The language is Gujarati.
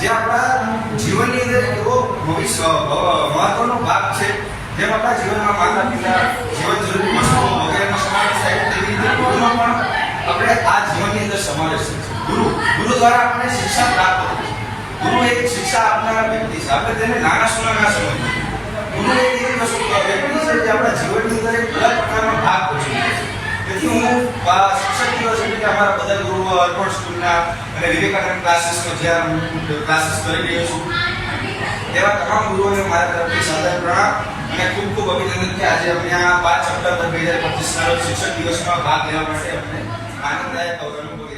જે આપણા જીવનની અંદર એવો ભવિષ્ય મહત્વનો ભાગ છે. જેમ આપણા જીવનમાં માતા પિતા, જીવન જરૂરી સમાવેશ થાય તેવી આપણે આ જીવનની અંદર સમાવેશ છે. ગુરુ દ્વારા આપણે શિક્ષા પ્રાપ્ત થાય ગુરુ એક શિક્ષા આપનારા વ્યક્તિ છે આપણે તેને નાના સુના ના સમજીએ ગુરુ એક એવી વસ્તુ વ્યક્તિ છે જે આપણા જીવનની અંદર એક અલગ પ્રકારનો ભાગ ભજવે છે. તેથી હું શિક્ષક દિવસ એટલે અમારા બધા ગુરુઓ અર્પણ સ્કૂલના અને વિવેકાનંદ ક્લાસીસનો જ્યાં હું ક્લાસીસ કરી રહ્યો છું, એવા તમામ ગુરુઓને મારા તરફથી સાદર પ્રણામ અને ખૂબ ખૂબ અભિનંદન કે આજે અમે આ પાંચ સપ્ટેમ્બર બે હજાર પચીસના રોજ શિક્ષક દિવસમાં ભાગ લેવા માટે અમને આનંદદાયક અનુભવી